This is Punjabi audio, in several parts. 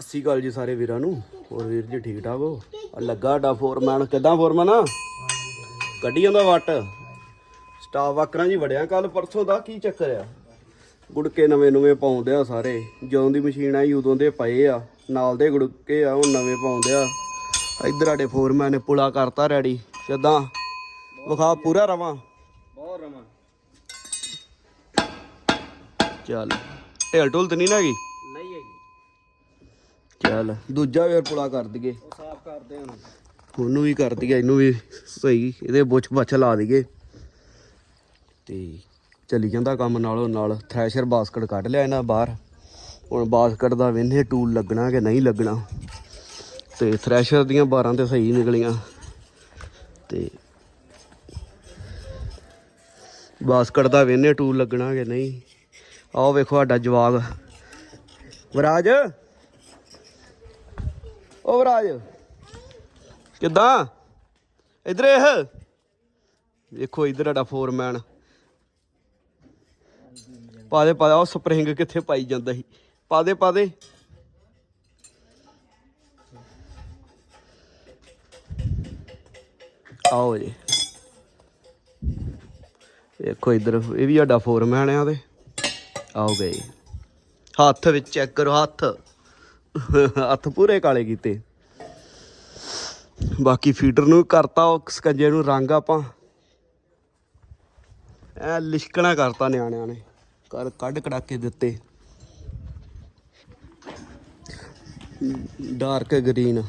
ਅੱਸੀ ਗੱਲ ਜੀ ਸਾਰੇ ਵੀਰਾਂ ਨੂੰ। ਹੋਰ ਵੀਰ ਜੀ ਠੀਕ ਠਾਕ ਹੋ? ਆ ਲੱਗਾ ਡਾ ਫੋਰਮੈਨ ਕਿਦਾਂ ਫੋਰਮੈਨ ਕੱਢੀ ਜਾਂਦਾ ਵੱਟ? ਸਟਾਫ ਵਾਕਰਾਂ ਜੀ ਵੜਿਆ ਕੱਲ ਪਰਸੋਂ ਦਾ ਕੀ ਚੱਕਰ ਆ? ਗੁੜਕੇ ਨਵੇਂ ਨਵੇਂ ਪਾਉਂਦੇ ਆ ਸਾਰੇ। ਜਦੋਂ ਦੀ ਮਸ਼ੀਨ ਆਈ ਉਦੋਂ ਦੇ ਪਏ ਆ। ਨਾਲ ਦੇ ਗੁੜਕੇ ਆ ਉਹ ਨਵੇਂ ਪਾਉਂਦੇ ਆ। ਇੱਧਰ ਆਡੇ ਫੋਰਮੈਨ ਨੇ ਪੁਲਾ ਕਰਤਾ ਰੈਡੀ। ਕਿਦਾਂ? ਵਿਖਾ ਪੂਰਾ ਰਵਾਂ। ਬਹੁਤ ਰਮਾ ਚੱਲ। ਢੇਲ ਢੁਲ ਤੇ ਨਹੀਂ ਨਾ ਹੈਗੀ? ਚੱਲ। ਦੂਜਾ ਵੀ ਪੁਲਾ ਕਰ ਦਈਏ। ਸਾਫ਼ ਕਰਦੇ ਹਨ ਉਹਨੂੰ ਵੀ ਕਰ ਦਈਏ, ਇਹਨੂੰ ਵੀ ਸਹੀ, ਇਹਦੇ ਬੁੱਛ ਬੱਛ ਲਾ ਦਈਏ। ਤੇ ਚੱਲੀ ਜਾਂਦਾ ਕੰਮ ਨਾਲੋਂ ਨਾਲ ਥ੍ਰੈਸ਼ਰ ਬਾਸਕਟ ਕੱਢ ਲਿਆ ਇਹਨਾਂ ਬਾਹਰ। ਹੁਣ ਬਾਸਕਟ ਦਾ ਵੇਨੇ ਟੂਲ ਲੱਗਣਾ ਕਿ ਨਹੀਂ ਲੱਗਣਾ। ਤੇ ਥ੍ਰੈਸ਼ਰ ਦੀਆਂ 12 ਤੇ ਸਹੀ ਨਿਕਲੀਆਂ। ਤੇ ਬਾਸਕਟ ਦਾ ਵੇਨੇ ਟੂਲ ਲੱਗਣਾ ਕਿ ਨਹੀਂ। ਆਓ ਵੇਖੋ ਸਾਡਾ ਜਵਾਬ ਵਰਾਜ! ਓ ਰਾਜ ਕਿੱਦਾਂ? ਇਧਰ ਇਹ ਵੇਖੋ ਇਧਰ ਸਾਡਾ ਫੋਰਮੈਨ ਪਾ ਦੇ ਪਾ ਦੇ ਉਹ ਸਪਰਿੰਗ ਕਿੱਥੇ ਪਾਈ ਜਾਂਦਾ ਸੀ। ਪਾ ਦੇ ਪਾ ਦੇ ਆਓ ਜੀ। ਵੇਖੋ ਇਧਰ, ਇਹ ਵੀ ਸਾਡਾ ਫੋਰਮੈਨ ਆ ਤੇ ਆਓ ਗਏ। ਹੱਥ ਵਿੱਚ ਚੈੱਕ ਕਰੋ, ਹੱਥ। ਹੱਥ ਪੂਰੇ ਕਾਲੇ ਕੀਤੇ। ਬਾਕੀ ਫੀਡਰ ਨੂੰ ਕਰਤਾ, ਉਹ ਸਕੰਜੇ ਨੂੰ ਰੰਗ ਆਪਾਂ। ਐ ਲਿਸ਼ਕਣਾ ਕਰਤਾ ਨਿਆਣਿਆਂ ਨੇ ਕਰ ਕੱਢ ਕੜਾਕੇ ਦਿੱਤੇ। ਡਾਰਕ ਗ੍ਰੀਨ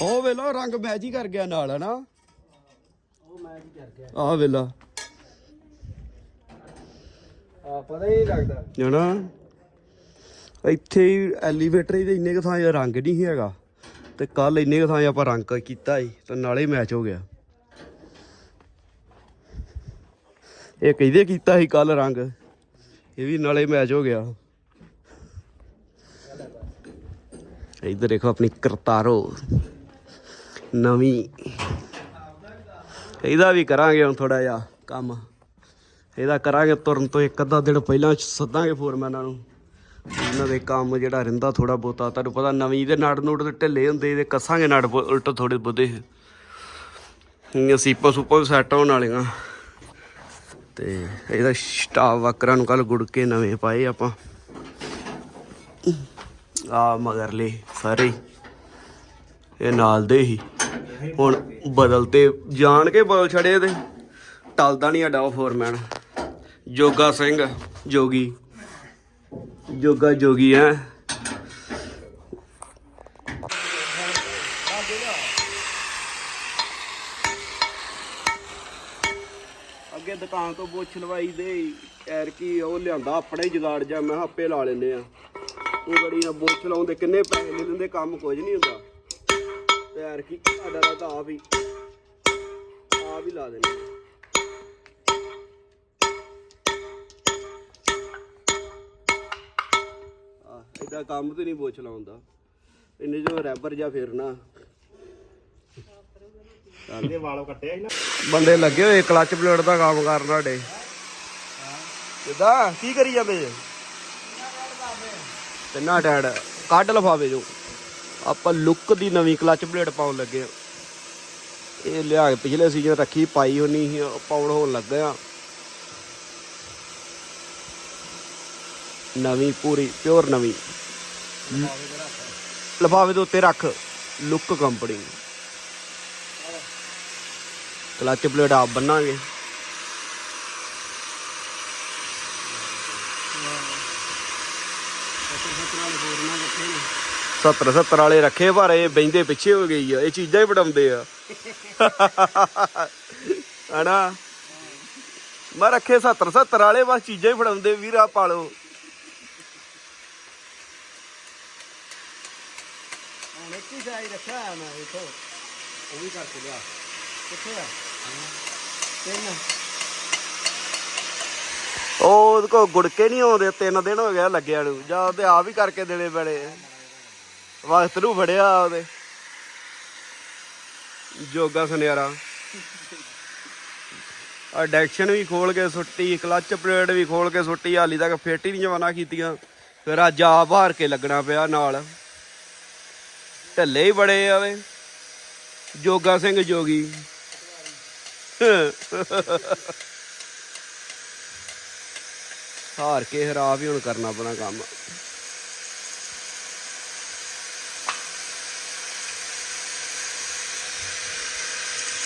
ਉਹ ਵੇਲੋ ਰੰਗ ਮੈਚ ਹੀ ਕਰ ਗਿਆ ਨਾਲ ਹਨਾ? ਉਹ ਮੈਂ ਕੀ ਕਰ ਗਿਆ। ਆਹ ਵੇਲਾ। ਆ ਪਤਾ ਹੀ ਲੱਗਦਾ? ਜਣਾ ਇੱਥੇ ਹੀ ਐਲੀਵੇਟਰ ਹੀ ਤੇ ਇੰਨੇ ਕੁ ਥਾਂ ਰੰਗ ਨਹੀਂ ਸੀ ਹੈਗਾ। ਤੇ ਕੱਲ ਇੰਨੇ ਕੁ ਥਾਂ ਆਪਾਂ ਰੰਗ ਕੀਤਾ ਸੀ ਤੇ ਨਾਲੇ ਮੈਚ ਹੋ ਗਿਆ। ਇਹ ਕਹਿੰਦੇ ਕੀਤਾ ਸੀ ਕੱਲ ਰੰਗ? ਇਹ ਵੀ ਨਾਲੇ ਮੈਚ ਹੋ ਗਿਆ। ਇੱਧਰ ਦੇਖੋ ਆਪਣੀ ਕਰਤਾਰੋ। ਨਵੀਂ। ਇਹਦਾ ਵੀ ਕਰਾਂਗੇ ਹੁਣ ਥੋੜਾ ਜਿਹਾ ਕੰਮ। ਇਹਦਾ ਕਰਾਂਗੇ ਤੁਰਨ ਤੋਂ ਇੱਕ ਅੱਧਾ ਦਿਨ ਪਹਿਲਾਂ ਸੱਦਾਂਗੇ ਫੋਰਮੈਨਾਂ ਨੂੰ। ਇਹਨਾਂ ਦੇ ਕੰਮ ਜਿਹੜਾ ਰਹਿੰਦਾ ਥੋੜਾ ਬਹੁਤਾ। ਤੁਹਾਨੂੰ ਪਤਾ ਨਵੀਂ ਦੇ ਨੜ ਨੂੜ ਤੇ ਢਿੱਲੇ ਹੁੰਦੇ, ਇਹਦੇ ਕੱਸਾਂਗੇ ਨੜ ਉਲਟ ਥੋੜੇ ਬੁੱਧੇ ਇਹ ਸੀਪਾ ਸੁਪਾ ਵੀ ਸੈੱਟ ਹੋਣ ਵਾਲੀਆਂ। ਤੇ ਇਹਦਾ ਸਟਾਫ ਵਕਰਾਂ ਨੂੰ ਕੱਲ ਗੁੜ ਕੇ ਨਵੇਂ ਪਾਏ ਆਪਾਂ। ਆ ਮਗਰਲੇ ਸਾਰੇ। ਇਹ ਨਾਲ ਦੇ ਹੀ। ਹੁਣ ਬਦਲਤੇ, ਜਾਣ ਕੇ ਬਦਲ ਛੜੇ ਤੇ ਟਲਦਾ ਨਹੀਂ ਸਾਡਾ ਉਹ ਫੋਰਮੈਨ ਜੋਗਾ ਸਿੰਘ, ਜੋਗੀ। ਜੋਗਾ, ਜੋਗੀ ਹੈ ਅੱਗੇ ਦੁਕਾਨ ਤੋਂ ਬੋਛ ਲਵਾਈ ਦੇ, ਐਰ ਕੀ ਉਹ ਲਿਆਂਦਾ, ਆਪਣੇ ਹੀ ਜਗਾੜ ਜਾ ਮੈਂ ਆਪੇ ਲਾ ਲੈਨੇ ਆ। ਉਹ ਬੜੀ ਬੋਛ ਲਾਉਂਦੇ ਕਿੰਨੇ ਪੈਸੇ ਲੈ ਲੈਂਦੇ ਕੰਮ ਕੁਝ ਨਹੀਂ ਹੁੰਦਾ। ਐਰ ਕੀ ਸਾਡਾ ਦਾ ਤਾਂ ਆਪ ਹੀ ਆਪ ਹੀ ਲਾ ਦਿੰਦੇ ਆ। ਇਹਦਾ ਕੰਮ ਤੇ ਨਹੀਂ ਬੋਛ ਲਾਉਂਦਾ ਇੰਨੇ ਜੋ ਰੈਬਰ ਜਾਂ ਫੇਰਨਾ। ਇਹਦੇ ਵਾਲੋਂ ਕੱਟਿਆ ਸੀ ਨਾ। ਬੰਦੇ ਲੱਗੇ ਹੋਏ ਕਲਚ ਪਲੇਟ ਦਾ ਕੰਮ ਕਰਨ ਸਾਡੇ। ਕਿਦਾਂ? ਕੀ ਕਰੀ ਜਾਂਦੇ ਜੇ? ਤਿੰਨਾ ਟੈਡ ਕੱਢ ਲਫਾਵੇ ਜੋ ਆਪਾਂ ਲੁੱਕ ਦੀ ਨਵੀਂ ਕਲਚ ਪਲੇਟ ਪਾਉਣ ਲੱਗੇ ਆ। ਇਹ ਲਿਆ ਕੇ ਪਿਛਲੇ ਸੀਜ਼ਨ ਰੱਖੀ, ਪਾਈ ਹੋਣੀ ਸੀ ਉਹ ਪਾਉਣ ਹੋਣ ਲੱਗਾ ਆ। ਨਵੀਂ, ਪੂਰੀ ਪਿਓਰ ਨਵੀਂ। ਲਫਾਵੇ ਦੇ ਉੱਤੇ ਰੱਖ ਲੁੱਕ ਕੰਪਨੀ ਕਲਚ ਪਲੇਟ ਆਪ ਬੰਨਾਂਗੇ। ਸੱਤਰ ਸੱਤਰ ਵਾਲੇ ਰੱਖੇ ਪਰ ਇਹ ਬੈਂਦੇ ਪਿੱਛੇ ਹੋ ਗਈ ਆ ਇਹ ਚੀਜ਼ਾਂ ਹੀ ਵਡਾਉਂਦੇ ਆ। ਹਨਾ? ਮੈਂ ਰੱਖੇ 70 70 ਵਾਲੇ ਬਸ ਚੀਜ਼ਾਂ ਹੀ ਫੜਾਉਂਦੇ ਵੀਰਾ ਪਾਲੋ ਹੁਣ ਇੱਕ ਹੀ ਸਾਈ ਰੱਖਿਆ ਹੋਇਆ ਮੈਂ ਵੇਖੋ ਉਹ ਵੀ ਕਰਕੇ ਲਿਆ। ਕਿੱਥੇ ਆ? ਤਿੰਨ। ਉਹ ਉਹਦੇ ਕੋ ਗੁੜਕੇ ਨਹੀਂ ਆਉਂਦੇ ਤਿੰਨ ਦਿਨ ਹੋ ਗਿਆ ਲੱਗਿਆ ਨੂੰ। ਜਾਂ ਤੇ ਆਪ ਹੀ ਕਰਕੇ ਦੇਣੇ ਪੈਣੇ ਵਕਤ ਨੂੰ ਫੜਿਆ ਉਹਦੇ। ਜੋਗਾ ਸੁਨਿਆਰਾ। ਆ ਡੈਕਸ਼ਨ ਵੀ ਖੋਲ ਕੇ ਸੁੱਟੀ ਕਲੱਚ ਪਲੇਟ ਵੀ ਖੋਲ ਕੇ ਸੁੱਟੀ, ਹਾਲੀ ਤੱਕ ਫਿੱਟ ਹੀ ਨਹੀਂ ਜਵਾਨਾ ਕੀਤੀਆਂ। ਫਿਰ ਅੱਜ ਆ ਬਾਹਰ ਕੇ ਲੱਗਣਾ ਪਿਆ ਨਾਲ। ਢੱਲੇ ਹੀ ਬੜੇ ਆਵੇ ਜੋਗਾ ਸਿੰਘ ਜੋਗੀ। ਹਾਰ ਕੇ ਹਰਾ ਵੀ ਹੁਣ ਕਰਨਾ ਪੈਣਾ ਕੰਮ।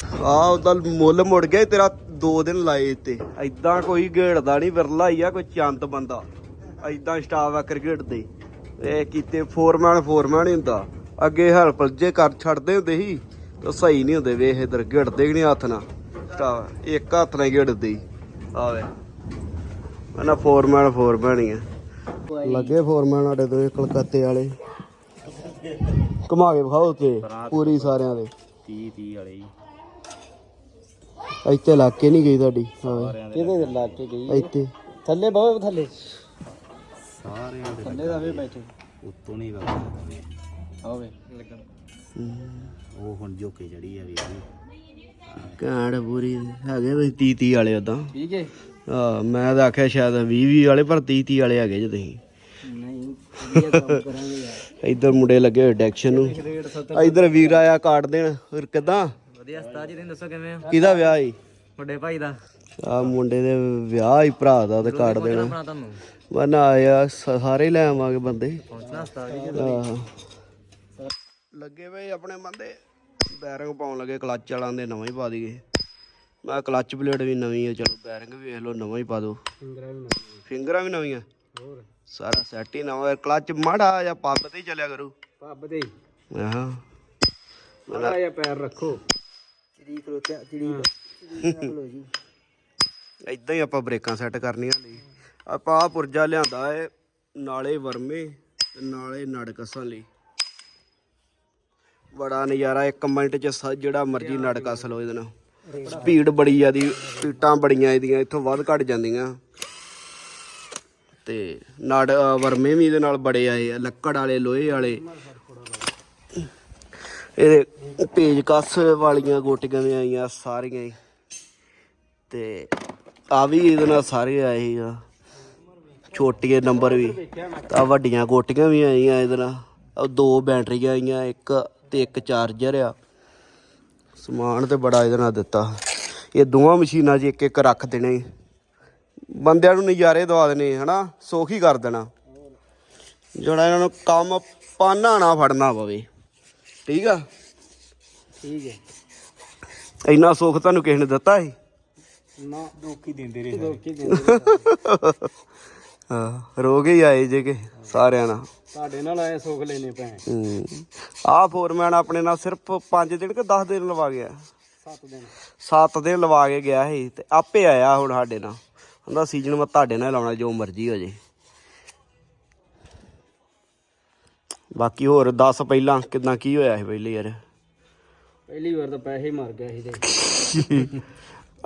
ਆ ਉਹਦਾ ਮੁੱਲ ਮੁੜ ਗਿਆ ਤੇਰਾ 2 ਦਿਨ ਲਾਏ ਤੇ। ਐਦਾਂ ਕੋਈ ਘੇੜਦਾ ਨਹੀਂ ਵਿਰਲਾ ਹੀ ਆ ਕੋਈ ਚੰਤ ਬੰਦਾ। ਐਦਾਂ ਸਟਾਫ ਆਕਰ ਘੇੜਦੇ। ਇਹ ਕੀਤੇ ਫੋਰਮੈਨ ਫੋਰਮੈਨ ਹੀ ਹੁੰਦਾ। ਅੱਗੇ ਹੈਲਪ ਜੇ ਕਰ ਛੱਡਦੇ ਹੁੰਦੇ ਸੀ ਤਾਂ ਸਹੀ ਨਹੀਂ ਹੁੰਦੇ ਵੇਖ ਇਧਰ ਘੇੜਦੇ ਕਿ ਨਹੀਂ ਹੱਥ ਨਾਲ। ਸਟਾਫ ਇੱਕ ਹੱਥ ਨਾਲ ਘੇੜਦੇ ਹੀ ਆਵੇ ਨਾ ਫੋਰਮੈਨ ਫੋਰਮੈਨ ਹੀ ਆ। ਲੱਗੇ ਫੋਰਮੈਨ ਸਾਡੇ ਤੋਂ ਕਲਕੱਤੇ ਵਾਲੇ। ਘੁਮਾ ਕੇ ਵਿਖਾਓ ਤੇ ਪੂਰੀ ਸਾਰਿਆਂ ਦੇ। 30 30 ਵਾਲੇ ਜੀ। ਇੱਥੇ ਲੱਗ ਕੇ ਨਹੀਂ ਗਈ ਤੁਹਾਡੀ ਹਾਂ। ਕਿਹਦੇ ਦੇ ਲਾ ਕੇ ਗਈ ਇੱਥੇ। ਥੱਲੇ ਬਹੁਤ ਥੱਲੇ। ਸਾਰਿਆਂ ਦੇ ਥੱਲੇ ਦਾ ਵੀ ਬੈਠੇ। ਉੱਤੋਂ ਨਹੀਂ ਲੱਗਦਾ ਹੋਵੇ ਲੱਗਣ। ਉਹ ਹੁਣ ਝੋਕੇ ਚੜੀ ਆ ਵੀ ਕਾਂਡ ਪੂਰੀ ਹੈਗੇ ਵੀ 30 30 ਵਾਲੇ ਉਦਾਂ ਠੀਕ ਹੈ। ਆ ਮੈਂ ਤਾਂ ਆਖਿਆ ਸ਼ਾਇਦ 20 20 ਵਾਲੇ ਪਰ 30 30 ਵਾਲੇ ਹੈਗੇ ਜੇ ਤੁਸੀਂ। ਨਹੀਂ ਇੱਧਰ ਮੁੰਡੇ ਲੱਗੇ ਹੋਏ ਡੈਕਸ਼ਨ ਨੂੰ। ਰੇਟ 70 ਇੱਧਰ ਵੀਰ ਆਇਆ ਕਾਟ ਦੇਣ ਫਿਰ ਕਿਦਾਂ? ਵਧੀਆ ਉਸਤਾਦ ਜੀ ਨੇ ਦੱਸੋ ਕਿਵੇਂ ਆ ਕਿਹਦਾ ਵਿਆਹ ਈ ਵੱਡੇ ਭਾਈ ਦਾ। ਆ ਮੁੰਡੇ ਦੇ ਵਿਆਹ ਹੀ ਭਰਾ ਦਾ ਤੇ ਕਾਟ ਦੇਣਾ ਬਣਾ ਤੁਹਾਨੂੰ? ਆਇਆ ਸਾਰੇ ਲੈ ਆਵਾਂਗੇ ਬੰਦੇ। ਪਹੁੰਚਣਾ ਉਸਤਾਦ ਜੀ ਆਹ। ਲੱਗੇ ਪਏ ਆਪਣੇ ਬੰਦੇ। ਬੈਰਿੰਗ ਪਾਉਣ ਲੱਗੇ ਕਲੱਚ ਵਾਲਾਂ ਦੇ ਨਵਾਂ ਹੀ ਪਾ ਦਈਏ। ਮੈਂ ਕਲੱਚ ਪਲੇਟ ਵੀ ਨਵੀਂ ਹੈ ਚਲੋ ਬੈਰਿੰਗ ਵੀ ਵੇਖ ਲਓ ਨਵਾਂ ਹੀ ਪਾ ਦਿਓ ਫਿੰਗਰਾਂ ਵੀ ਫਿੰਗਰਾਂ ਵੀ ਨਵੀਆਂ? ਹੋਰ? ਸਾਰਾ ਸੈੱਟ ਹੀ ਨਵਾਂ ਕਲੱਚ ਮਾੜਾ ਜਾਂ ਪੱਬ ਤੇ ਹੀ ਚੱਲਿਆ ਕਰੂ। ਪੱਬ ਦੇ ਆਹਾਂ ਮਾੜਾ ਜਿਹਾ ਪੈਰ ਰੱਖੋ। ਖਲੋਤਿਆ ਜੀ। ਇਦਾਂ ਹੀ ਆਪਾਂ ਬ੍ਰੇਕਾਂ ਸੈੱਟ ਕਰਨੀਆਂ ਲਈ ਆਪਾਂ ਆ ਪੁਰਜਾ ਲਿਆਂਦਾ ਏ ਨਾਲੇ ਵਰਮੇ ਤੇ ਨਾਲੇ ਨੜ ਲਈ। ਬੜਾ ਨਜ਼ਾਰਾ ਇੱਕ ਮਿੰਟ ਚ ਜਿਹੜਾ ਮਰਜ਼ੀ ਨੜ ਕੱਸ ਲਓ ਇਹਦੇ ਨਾਲ। ਸਪੀਡ ਬੜੀ ਆ ਦੀ ਪੀਟਾਂ ਬੜੀਆਂ ਇਹਦੀਆਂ ਇੱਥੋਂ ਵੱਧ ਘਟ ਜਾਂਦੀਆਂ। ਤੇ ਨੜ ਵਰਮੇ ਵੀ ਇਹਦੇ ਨਾਲ ਬੜੇ ਆਏ ਆ ਲੱਕੜ ਵਾਲੇ ਲੋਹੇ ਵਾਲੇ। ਇਹਦੇ ਪੇਜ ਕੱਸ ਵਾਲੀਆਂ ਗੋਟੀਆਂ ਵੀ ਆਈਆਂ, ਸਾਰੀਆਂ ਹੀ। ਤੇ ਆ ਵੀ ਇਹਦੇ ਨਾਲ ਸਾਰੇ ਆਏ ਆ। ਛੋਟੀਏ ਨੰਬਰ ਵੀ, ਤਾਂ ਵੱਡੀਆਂ ਗੋਟੀਆਂ ਵੀ ਆਈਆਂ ਇਹਦੇ ਨਾਲ। ਦੋ ਬੈਟਰੀਆਂ ਆਈਆਂ, ਇੱਕ ਤੇ ਇੱਕ ਚਾਰਜਰ ਆ। ਸਮਾਨ ਤੇ ਬੜਾ ਇਹਦੇ ਨਾਲ ਦਿੱਤਾ। ਇਹ ਦੋਵਾਂ ਮਸ਼ੀਨਾਂ 'ਚ ਇੱਕ ਇੱਕ ਰੱਖ ਦੇਣੇ। ਬੰਦਿਆਂ ਨੂੰ ਨਜ਼ਾਰੇ ਦਵਾ ਦੇਣੇ, ਹਨਾ? ਸੌਖੀ ਕਰ ਦੇਣਾ। ਜਿਹੜਾ ਇਹਨਾਂ ਨੂੰ ਕੰਮ ਪਾਨਾ ਨਾ ਫੜਨਾ ਪਵੇ। ਠੀਕ ਆ? ਠੀਕ ਹੈ। ਇੰਨਾ ਸੁੱਖ ਤੁਹਾਨੂੰ ਕਿਸੇ ਨੇ ਦਿੱਤਾ ਸੀ? ਨਾ ਦੋਖੀ ਦਿੰਦੇ ਰਹੇ ਦੋਕੀ ਦਿੰਦੇ ਹਾਂ ਰੋਗ ਹੀ ਆਏ ਜੇ ਕਿ ਸਾਰਿਆਂ ਨਾਲ। ਤੁਹਾਡੇ ਨਾਲ ਆਏ ਸੁੱਖ ਲੈਨੇ ਪੈ ਹੂੰ। ਆਹ ਫੋਰਮੈਨ ਆਪਣੇ ਨਾਲ ਸਿਰਫ 5 ਦਿਨ ਕਿ 10 ਦਿਨ ਲਵਾ ਗਿਆ? 7 ਦਿਨ। 7 ਦਿਨ ਲਵਾ ਕੇ ਗਿਆ ਸੀ ਤੇ ਆਪੇ ਆਇਆ ਹੁਣ ਸਾਡੇ ਨਾਲ। ਕਹਿੰਦਾ ਸੀਜ਼ਨ ਮੈਂ ਤੁਹਾਡੇ ਨਾਲ ਲਾਉਣਾ ਜੋ ਮਰਜ਼ੀ ਹੋ ਜੇ। ਬਾਕੀ ਹੋਰ ਦੱਸ ਪਹਿਲਾਂ ਕਿਦਾਂ ਕੀ ਹੋਇਆ ਸੀ ਪਹਿਲੇ ਯਾਰ ਪਹਿਲੀ ਵਾਰ ਤਾਂ ਪੈਸੇ ਹੀ ਮਰ ਗਿਆ ਸੀ ਤੇ।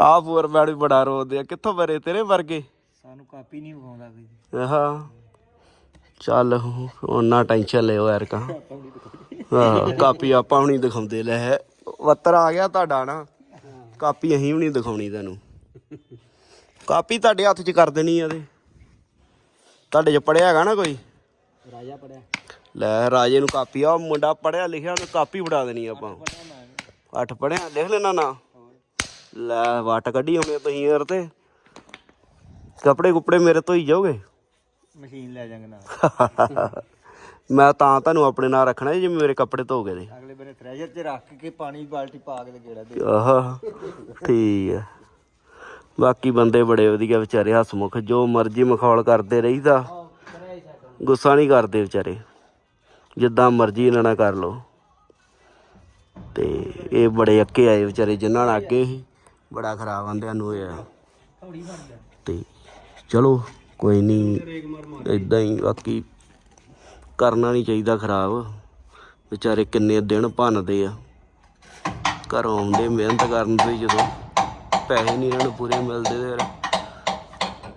ਆਹ ਫੋਰਮੈਨ ਵੀ ਬੜਾ ਰੋਦੇ ਆ। ਕਿੱਥੋਂ ਬਰੇ ਤੇਰੇ ਵਰਗੇ? ਸਾਨੂੰ ਕਾਪੀ ਨਹੀਂ ਵਿਖਾਉਂਦਾ ਕੋਈ ਆਹਾ। ਚੱਲ ਉਹਨਾਂ ਟੈਨਸ਼ਨ ਲਿਓ ਯਾਰ ਕਾ ਹਾਂ ਕਾਪੀ ਆਪਾਂ ਹੁਣੀ ਦਿਖਾਉਂਦੇ। ਲੈ ਵੱਤਰ ਆ ਗਿਆ ਤੁਹਾਡਾ ਨਾ। ਕਾਪੀ ਅਸੀਂ ਵੀ ਨਹੀਂ ਦਿਖਾਉਣੀ ਤੈਨੂੰ। ਕਾਪੀ ਤੁਹਾਡੇ ਹੱਥ 'ਚ ਕਰ ਦੇਣੀ ਆ ਤੇ। ਤੁਹਾਡੇ 'ਚ ਪੜਿਆ ਹੈਗਾ ਨਾ ਕੋਈ? ਰਾਜਾ ਪੜਿਆ। ਲੈ ਰਾਜੇ ਨੂੰ ਕਾਪੀ ਆ ਉਹ ਮੁੰਡਾ ਪੜਿਆ ਲਿਖਿਆ ਉਹਨੂੰ ਕਾਪੀ ਫੜਾ ਦੇਣੀ ਆਪਾਂ। ਅੱਠ ਪੜਿਆ ਲਿਖ ਲੈਣਾ ਨਾ। ਲੈ ਵਟ ਕੱਢੀ ਆਉਣੇ ਤੁਸੀਂ ਯਾਰ ਤੇ। ਕੱਪੜੇ ਕੁਪੜੇ ਮੇਰੇ ਤੋਂ ਹੀ ਜਾਓਗੇ। ਮਸ਼ੀਨ ਲੈ ਜਾਵਾਂਗੇ ਨਾਲ। ਮੈਂ ਤਾਂ ਤੁਹਾਨੂੰ ਆਪਣੇ ਨਾਲ ਰੱਖਣਾ ਜੇ ਮੇਰੇ ਕੱਪੜੇ ਧੋ ਗਏ ਦੇ ਅਗਲੇ ਬੰਨੇ ਥ੍ਰੈਸ਼ਰ 'ਚ ਰੱਖ ਕੇ ਪਾਣੀ ਬਾਲਟੀ ਪਾ ਕੇ ਤੇ ਗੇੜਾ ਦੇ। ਆਹ ਠੀਕ ਆ। ਬਾਕੀ ਬੰਦੇ ਬੜੇ ਵਧੀਆ ਵਿਚਾਰੇ ਹਸਮੁਖ ਜੋ ਮਰਜ਼ੀ ਮਖੌਲ ਕਰਦੇ ਰਹੀਦਾ। ਗੁੱਸਾ ਨਹੀਂ ਕਰਦੇ ਵਿਚਾਰੇ। ਜਿੱਦਾਂ ਮਰਜ਼ੀ ਇਹਨਾਂ ਨਾਲ ਕਰ ਲਓ। ਤੇ ਇਹ ਬੜੇ ਅੱਕੇ ਆਏ ਵਿਚਾਰੇ, ਜਿਨ੍ਹਾਂ ਨਾਲ ਅੱਗੇ ਸੀ। ਬੜਾ ਖਰਾਬ ਆਂਦਿਆਂ ਨੂੰ ਹੋਇਆ ਤੇ ਚਲੋ, ਕੋਈ ਨਹੀਂ ਇਦਾਂ ਹੀ ਬਾਕੀ ਕਰਨਾ ਨਹੀਂ ਚਾਹੀਦਾ ਖਰਾਬ। ਵਿਚਾਰੇ ਕਿੰਨੇ ਦਿਨ ਭੰਨਦੇ ਆ। ਘਰੋਂ ਆਉਂਦੇ, ਮਿਹਨਤ ਕਰਨ ਤੇ ਜਦੋਂ ਪੈਸੇ ਨਹੀਂ ਇਹਨਾਂ ਨੂੰ ਪੂਰੇ ਮਿਲਦੇ ਤੇ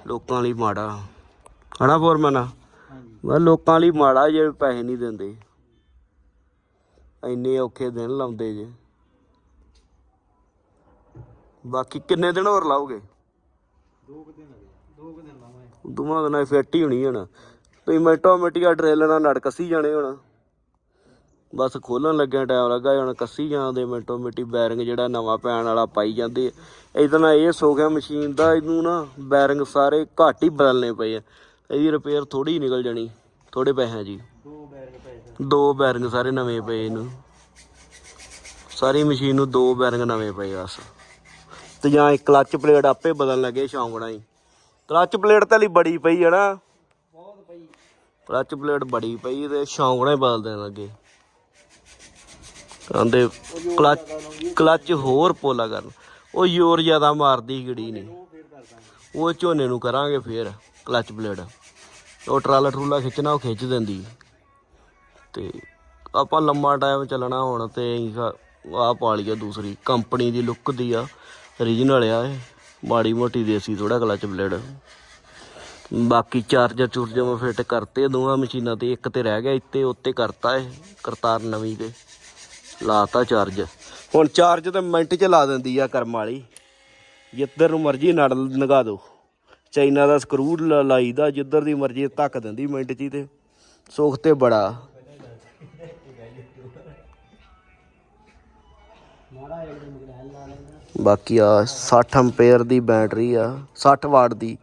ਲੋਕਾਂ ਲਈ ਮਾੜਾ। ਹਨਾ, ਫੋਰਮਨ? ਵਾ ਲੋਕਾਂ ਲਈ ਮਾੜਾ ਜੇ ਪੈਸੇ ਨਹੀਂ ਦਿੰਦੇ। ਇੰਨੇ ਔਖੇ ਦਿਨ ਲਾਉਂਦੇ ਜੇ। ਬਾਕੀ ਕਿੰਨੇ ਦਿਨ ਹੋਰ ਲਾਓਗੇ? ਦੋ ਕੁ ਦਿਨ ਲੱਗੇ ਦੋ ਕੁ ਦਿਨ ਲਾਵਾਂਗੇ। ਦੋਵਾਂ ਦਿਨਾਂ ਫਿੱਟ ਹੀ ਹੋਣੀ ਹੁਣ ਤੁਸੀਂ ਮਿੰਟੋ ਮਿੰਟੀਆ ਡਰਿੱਲ ਨਾਲ ਕੱਸੀ ਜਾਣੇ ਹੁਣ। ਬਸ ਖੋਲਣ ਲੱਗਿਆ ਟਾਈਮ ਲੱਗਾ ਹੁਣ ਕੱਸੀ ਜਾਂਦੇ ਮਿੰਟੋ ਮਿੰਟੀ ਬੈਰਿੰਗ ਜਿਹੜਾ ਨਵਾਂ ਪੈਣ ਵਾਲਾ ਪਾਈ ਜਾਂਦੇ ਨਾਲ ਇਹ ਸੋ ਗਿਆ ਮਸ਼ੀਨ ਦਾ ਇਹਨੂੰ ਨਾ ਬੈਰਿੰਗ ਸਾਰੇ ਘੱਟ ਹੀ ਬਦਲਨੇ ਪਏ ਆ। ਇਹਦੀ ਰਿਪੇਅਰ ਥੋੜੀ ਨਿਕਲ ਜਾਣੀ ਥੋੜੇ ਪੈਸੇ ਜੀ ਦੋ। ਬੈਰਗ ਪਏ ਦੋ ਬੈਰਿੰਗ ਸਾਰੇ ਨਵੇਂ ਪਏ ਇਹਨੂੰ। ਸਾਰੀ ਮਸ਼ੀਨ ਨੂੰ ਦੋ ਬੈਰਿੰਗ ਨਵੇਂ ਪਏ ਬਸ। ਤੇ ਜਾਂ ਇੱਕ ਕਲਚ ਪਲੇਟ ਆਪੇ ਬਦਲਣ ਲੱਗੇ ਸ਼ੌਂਕਣਾ ਹੀ। ਕਲਚ ਪਲੇਟ ਤਾਂ ਲਈ ਬੜੀ ਪਈ ਹੈ ਨਾ। ਬਹੁਤ ਪਈ ਕਲੱਚ ਪਲੇਟ ਬੜੀ ਪਈ ਤੇ ਸ਼ੌਂਕਣਾ ਹੀ ਬਦਲ ਦੇਣ ਲੱਗੇ। ਕਹਿੰਦੇ ਕਲਚ ਕਲਚ ਹੋਰ ਪੋਲਾ ਕਰਨ। ਉਹ ਯੋਰ ਜ਼ਿਆਦਾ ਮਾਰਦੀ ਗੜੀ ਨਹੀਂ। ਉਹ ਝੋਨੇ ਨੂੰ ਕਰਾਂਗੇ ਫੇਰ ਕਲਚ ਪਲੇਟ ਉਹ ਟਰਾਲਾ ਟਰੂਲਾ ਖਿੱਚਣਾ, ਉਹ ਖਿੱਚ ਦਿੰਦੀ। ਤੇ ਆਪਾਂ ਲੰਮਾ ਟਾਈਮ ਚੱਲਣਾ ਹੁਣ ਤੇ ਆਹ ਪਾ ਲਈਏ ਦੂਸਰੀ। ਕੰਪਨੀ ਦੀ ਲੁੱਕ ਦੀ ਆ ਰੀਜਨਲ ਆ ਇਹ। ਮਾੜੀ ਮੋਟੀ ਦੇਸੀ ਥੋੜਾ ਕਲੱਚ ਪਲੇਟ ਬਾਕੀ ਚਾਰਜਰ ਚੁਰਜਰ ਮੈਂ ਫਿੱਟ ਕਰਤੇ ਦੋਵਾਂ ਮਸ਼ੀਨਾਂ ਤੇ। ਇੱਕ ਤੇ ਰਹਿ ਗਿਆ ਇੱਥੇ, ਉੱਤੇ ਕਰਤਾ ਇਹ, ਕਰਤਾਰ ਨਵੀਂ ਤੇ। ਲਾਤਾ ਚਾਰਜ ਹੁਣ ਚਾਰਜ ਤੇ ਮਿੰਟ ਚ ਲਾ ਦਿੰਦੀ ਆ ਕਰਮ ਵਾਲੀ। ਜਿੱਧਰ ਨੂੰ ਮਰਜ਼ੀ ਨੜ ਨਗਾ ਦੋ। ਚਾਈਨਾ ਦਾ ਸਕਰੂ ਲ- ਲਾਈਦਾ ਜਿੱਧਰ ਦੀ ਮਰਜ਼ੀ ਧੱਕ ਦਿੰਦੀ ਮਿੰਟ ਚ ਹੀ ਤੇ। ਸੁੱਖ ਤੇ ਬੜਾ। ਬਾਕੀ ਆ 60 ਐਂਪੀਅਰ ਦੀ ਬੈਟਰੀ ਆ 60 ਵਾਟ ਦੀ।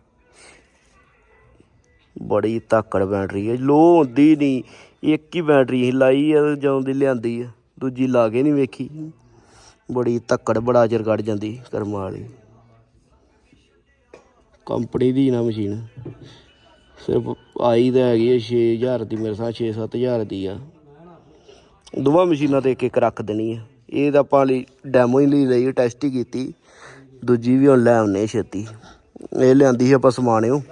ਬੜੀ ਤਾਕੜ ਬੈਟਰੀ ਹੈ ਲੋ ਹੁੰਦੀ ਨਹੀਂ ਇੱਕ ਹੀ ਬੈਟਰੀ ਸੀ ਲਾਈ ਆ ਜਦੋਂ ਦੀ ਲਿਆਂਦੀ ਆ, ਦੂਜੀ ਲਾ ਕੇ ਨਹੀਂ ਵੇਖੀ। ਬੜੀ ਧੱਕੜ, ਬੜਾ ਚਿਰ ਕੱਢ ਜਾਂਦੀ ਕਰਮ ਵਾਲੀ। ਕੰਪਨੀ ਦੀ ਨਾ ਮਸ਼ੀਨ। ਸਿਰਫ ਆਈ ਤਾਂ ਹੈਗੀ 6000 ਦੀ, ਮੇਰੇ ਸਾਹ 6-7000 ਦੀ ਆ। ਦੋਵਾਂ ਮਸ਼ੀਨਾਂ ਤੇ ਇੱਕ ਇੱਕ ਰੱਖ ਦੇਣੀ ਆ। ਇਹ ਤਾਂ ਆਪਾਂ ਲਈ ਡੈਮੋ ਹੀ ਲਈ ਲਈ ਟੈਸਟ ਹੀ ਕੀਤੀ। ਦੂਜੀ ਵੀ ਹੁਣ ਲੈ ਆਉਨੇ ਛੇਤੀ। ਇਹ ਲਿਆਂਦੀ ਸੀ ਆਪਾਂ ਸਮਾਨਿਓ।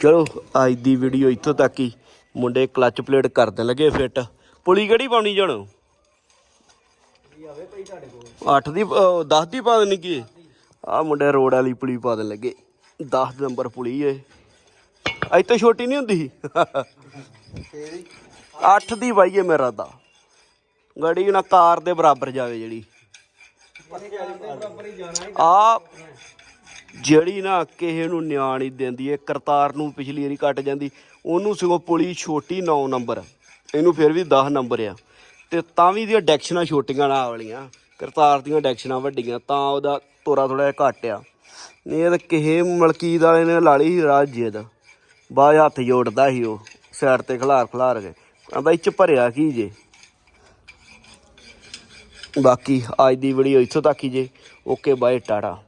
ਚਲੋ, ਅੱਜ ਦੀ ਵੀਡੀਓ ਇੱਥੋਂ ਤੱਕ ਹੀ। ਮੁੰਡੇ ਕਲੱਚ ਪਲੇਟ ਕਰਨ ਲੱਗੇ ਫਿੱਟ ਪੁਲੀ ਕਿਹੜੀ ਪਾਉਣੀ ਜਾਣੋ? ਤੁਹਾਡੇ ਕੋਲ? 8 ਦੀ 10 ਦੀ ਪਾ ਦੇਣੀ ਕੀ? ਆ ਮੁੰਡੇ ਰੋਡ ਵਾਲੀ ਪੁਲੀ ਪਾ ਦੇਣ ਲੱਗੇ। 10 ਨੰਬਰ ਪੁਲੀ ਏ। ਅੱਜ ਤਾਂ ਛੋਟੀ ਨਹੀਂ ਹੁੰਦੀ? 8 ਦੀ ਬਾਈਏ ਮੇਰਾ ਦਾ ਗੜੀ ਨਾ ਕਾਰ ਦੇ ਬਰਾਬਰ ਜਾਵੇ ਜਿਹੜੀ। ਆ ਜਿਹੜੀ ਨਾ ਕਿਸੇ ਨੂੰ ਨਿਆਣ ਦਿੰਦੀ ਏ ਕਰਤਾਰ ਨੂੰ ਪਿਛਲੀ ਵਾਰੀ ਕੱਟ ਜਾਂਦੀ ਉਹਨੂੰ ਸਗੋਂ ਪੁਲੀ ਛੋਟੀ 9 ਨੰਬਰ। ਇਹਨੂੰ ਫਿਰ ਵੀ 10 ਨੰਬਰ ਆ। ਤੇ ਤਾਂ ਵੀ ਦੀਆਂ ਡੈਕਸ਼ਨਾਂ ਛੋਟੀਆਂ ਨਾ ਵਾਲੀਆਂ, ਕਰਤਾਰ ਦੀਆਂ ਡੈਕਸ਼ਨਾਂ ਵੱਡੀਆਂ, ਤਾਂ ਉਹਦਾ ਤੋਰਾ ਥੋੜਾ ਜਿਹਾ ਘੱਟ ਆ। ਨਹੀਂ, ਇਹ ਤਾਂ ਕਿਸੇ ਮਲਕੀਤ ਵਾਲੇ ਨੇ ਲਾ ਲਈ ਸੀ ਰਾਜੇ ਦਾ ਬਾਅਦ ਹੱਥ ਜੋੜਦਾ ਸੀ ਉਹ ਸਾਈਡ ਤੇ ਖਲਾਰ ਖਲਾਰ ਕੇ। ਕਹਿੰਦਾ ਇਹ ਚ ਭਰਿਆ ਕੀ ਜੇ? ਬਾਕੀ ਅੱਜ ਦੀ ਵੀਡੀਓ ਇੱਥੋਂ ਤੱਕ ਹੀ ਜੇ। Okay bye tata.